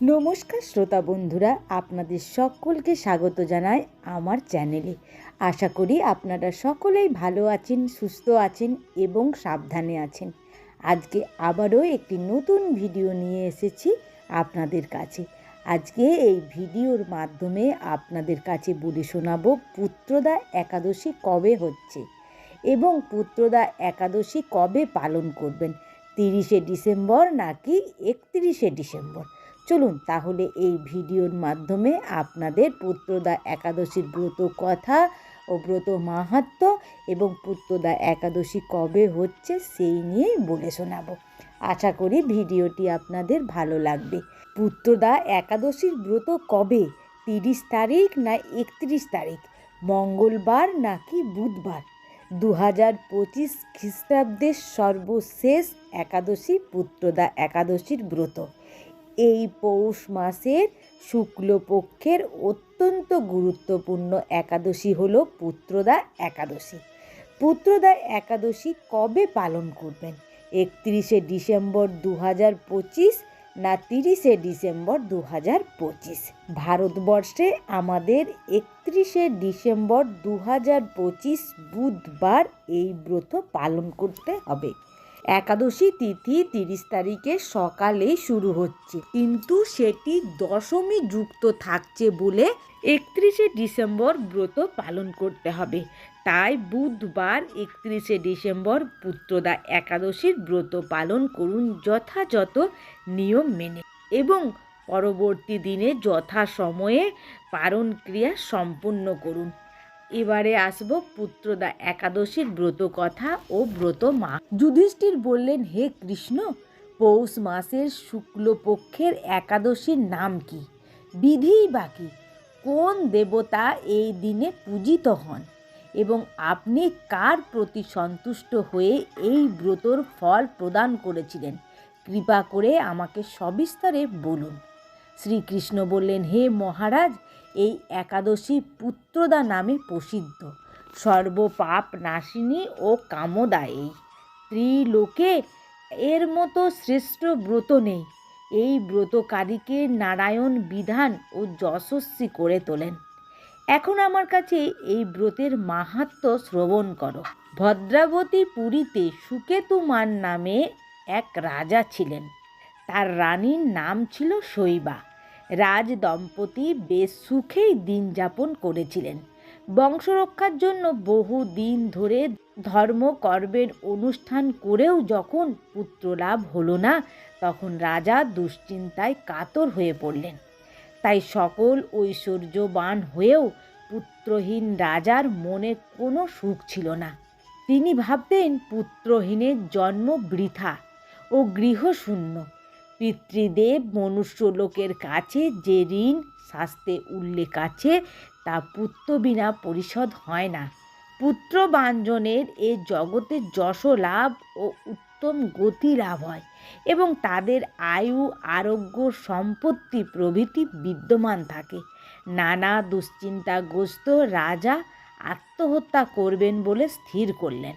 নমস্কার শ্রোতা বন্ধুরা, আপনাদের সকলকে স্বাগত জানাই আমার চ্যানেলে। আশা করি আপনারা সকলেই ভালো আছেন, সুস্থ আছেন এবং সাবধানে আছেন। আজকে আবারও একটি নতুন ভিডিও নিয়ে এসেছি আপনাদের কাছে। আজকে এই ভিডিওর মাধ্যমে আপনাদের কাছে বলে শোনাবো, পুত্রদা একাদশী কবে হচ্ছে এবং পুত্রদা একাদশী কবে পালন করবেন? তিরিশে ডিসেম্বর নাকি একত্রিশে ডিসেম্বর? চলুন তাহলে এই ভিডিওর মাধ্যমে আপনাদের পুত্রদা একাদশীর ব্রত কথা ও ব্রত মাহাত্ম এবং পুত্রদা একাদশী কবে হচ্ছে সেই নিয়ে বলে শোনাবো। আশা করি ভিডিওটি আপনাদের ভালো লাগবে। পুত্রদা একাদশীর ব্রত কবে? তিরিশ তারিখ না একত্রিশ তারিখ? মঙ্গলবার নাকি বুধবার? দু হাজার পঁচিশ খ্রিস্টাব্দের সর্বশেষ একাদশী পুত্রদা একাদশীর ব্রত। এই পৌষ মাসের শুক্লপক্ষের অত্যন্ত গুরুত্বপূর্ণ একাদশী হল পুত্রদা একাদশী। পুত্রদা একাদশী কবে পালন করবেন? একত্রিশে ডিসেম্বর দু হাজার পঁচিশ না তিরিশে ডিসেম্বর দু হাজার পঁচিশ? ভারতবর্ষে আমাদের একত্রিশে ডিসেম্বর দু হাজার পঁচিশ বুধবার এই ব্রত পালন করতে হবে। একাদশী তিথি তিরিশ তারিখে সকালেই শুরু হচ্ছে। কিন্তু সেটি দশমী যুক্ত থাকছে বলে একত্রিশে ডিসেম্বর ব্রত পালন করতে হবে। তাই বুধবার একত্রিশে ডিসেম্বর পুত্রদা একাদশীর ব্রত পালন করুন যথাযথ নিয়ম মেনে এবং পরবর্তী দিনে যথা সময়ে পালন ক্রিয়া সম্পূর্ণ করুন। এবারে আসব পুত্রদা একাদশীর ব্রত কথা ও ব্রত মা। যুধিষ্ঠির বললেন, হে কৃষ্ণ, পৌষ মাসের শুক্লপক্ষের একাদশীর নাম কি? বিধিই বাকি কোন দেবতা এই দিনে পূজিত হন? এবং আপনি কার প্রতি সন্তুষ্ট হয়ে এই ব্রতর ফল প্রদান করেছিলেন? কৃপা করে আমাকে সবিস্তারে বলুন। শ্রীকৃষ্ণ বললেন, হে মহারাজ, এই একাদশী পুত্রদা নামে প্রসিদ্ধ। সর্বপাপ নাশিনী ও কামদায়ী। ত্রিলোকে এর মতো শ্রেষ্ঠ ব্রত নেই। এই ব্রতকারীকে নারায়ণ বিধান ও যশস্বী করে তোলেন। এখন আমার কাছে এই ব্রতের মাহাত্ম শ্রবণ করো। ভদ্রাবতী পুরীতে সুকেতুমান নামে এক রাজা ছিলেন। তার রানীর নাম ছিল শৈবা। রাজ দম্পতি বেশ সুখেই দিন যাপন করেছিলেন। বংশরক্ষার জন্য বহু দিন ধরে ধর্মকর্মের অনুষ্ঠান করেও যখন পুত্রলাভ হলো না, তখন রাজা দুশ্চিন্তায় কাতর হয়ে পড়লেন। তাই সকল ঐশ্বর্যবান হয়েও পুত্রহীন রাজার মনে কোনো সুখ ছিল না। তিনি ভাবতেন পুত্রহীনের জন্ম বৃথা ও গৃহশূন্য। পিতৃদেব মনুষ্যলোকের কাছে যে ঋণ শাস্তে উল্লেখ আছে, তা পুত্র বিনা পরিশোধ হয় না। পুত্র বাঞ্জনের এ জগতে যশ লাভ ও উত্তম গতি লাভ হয় এবং তাদের আয়ু, আরোগ্য, সম্পত্তি প্রভৃতি বিদ্যমান থাকে। নানা দুশ্চিন্তাগ্রস্ত রাজা আত্মহত্যা করবেন বলে স্থির করলেন।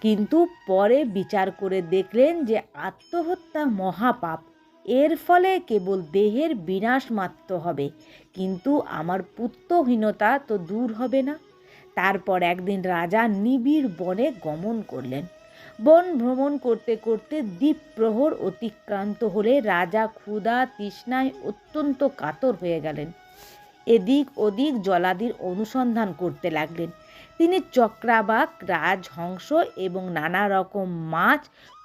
কিন্তু পরে বিচার করে দেখলেন যে আত্মহত্যা মহাপাপ। এর ফলে কেবল দেহের বিনাশ মাত্র হবে, কিন্তু আমার পুত্রহীনতা তো দূর হবে না। তারপর একদিন রাজা নিবিড় বনে গমন করলেন। বন ভ্রমণ করতে করতে দ্বীপ প্রহর অতিক্রান্ত হলে রাজা ক্ষুধা তৃষ্ণায় অত্যন্ত কাতর হয়ে গেলেন। এদিক ওদিক জলাদির অনুসন্ধান করতে লাগলেন। তিনি চক্রাবাক, রাজহংস এবং নানা রকম মাছ,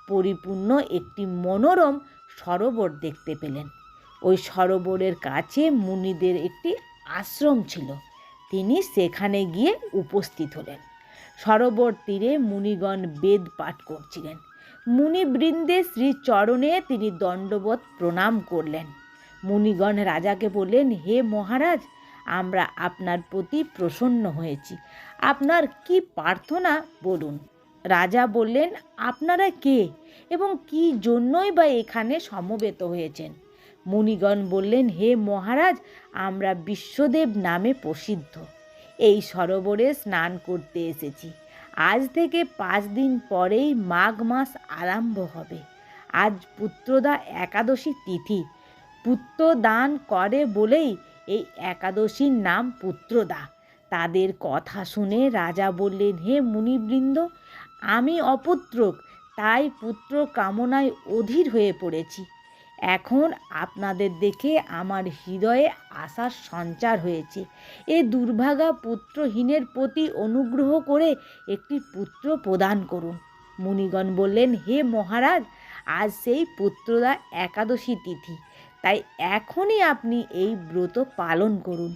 পরিপূর্ণ একটি মনোরম সরোবর দেখতে পেলেন। ওই সরোবরের কাছে মুনিদের একটি আশ্রম ছিল। তিনি সেখানে গিয়ে উপস্থিত হলেন। সরোবর তীরে মুনিগণ বেদ পাঠ করছিলেন। মুনিবৃন্দে শ্রীচরণে তিনি দণ্ডবোধ প্রণাম করলেন। মুনিগণ রাজাকে বললেন, হে মহারাজ, আমরা আপনার প্রতি প্রসন্ন হয়েছি। আপনার কি প্রার্থনা, বলুন? রাজা বললেন, আপনারা কে এবং কি জন্যই বা এখানে সমবেত হয়েছেন? মুনিগণ বললেন, হে মহারাজ, আমরা বিশ্বদেব নামে প্রসিদ্ধ। এই সরোবরে স্নান করতে এসেছি। আজ থেকে পাঁচ দিন পরেই মাঘ মাস আরম্ভ হবে। আজ পুত্রদা একাদশী তিথি। পুত্র দান করে বলেই এই একাদশীর নাম পুত্রদা। তাদের কথা শুনে রাজা বললেন, হে মুনিবৃন্দ আমি অপুত্রক, তাই পুত্র কামনায় অধীর হয়ে পড়েছি। এখন আপনাদের দেখে আমার হৃদয়ে আশার সঞ্চার হয়েছে। এ দুর্ভাগা পুত্রহীনের প্রতি অনুগ্রহ করে একটি পুত্র প্রদান করুন। মুনিগণ বললেন, হে মহারাজ, আজ সেই পুত্রদা একাদশী তিথি। তাই এখনই আপনি এই ব্রত পালন করুন।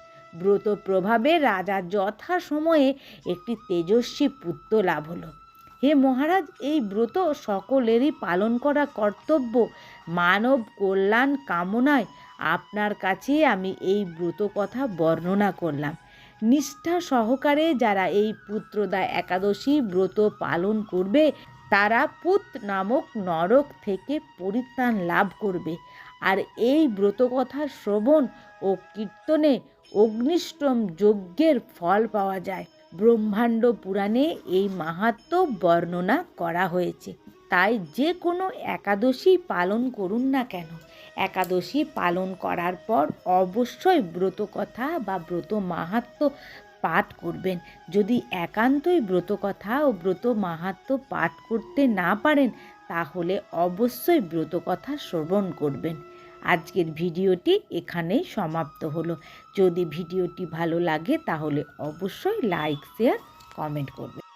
ব্রত প্রভাবে রাজা যথা সময়ে একটি তেজস্বী পুত্র লাভ হলো। হে মহারাজ, এই ব্রত সকলেরই পালন করা কর্তব্য। মানব কল্যাণ কামনায় আপনার কাছে আমি এই ব্রত কথা বর্ণনা করলাম। নিষ্ঠা সহকারে যারা এই পুত্রদা একাদশী ব্রত পালন করবে, তারা পুত নামক নরক থেকে পরিত্রাণ লাভ করবে। আর এই ব্রতকথা শ্রবণ ও কীর্তনে অগ্নিষ্টম যজ্ঞের ফল পাওয়া যায়। ব্রহ্মাণ্ড পুরাণে এই মাহাত্ম বর্ণনা করা হয়েছে। তাই যে কোনো একাদশী পালন করুন না কেন। একাদশী পালন করার পর অবশ্যই ব্রতকথা বা ব্রত মাহাত্ম পাঠ করবেন। যদি একান্তই ব্রতকথা ও ব্রত মাহাত্ম পাঠ করতে না পারেন, তাহলে অবশ্যই ব্রতকথা শ্রবণ করবেন। আজকের ভিডিওটি এখানেই সমাপ্ত হলো। যদি ভিডিওটি ভালো লাগে তাহলে অবশ্যই লাইক, শেয়ার, কমেন্ট করবেন।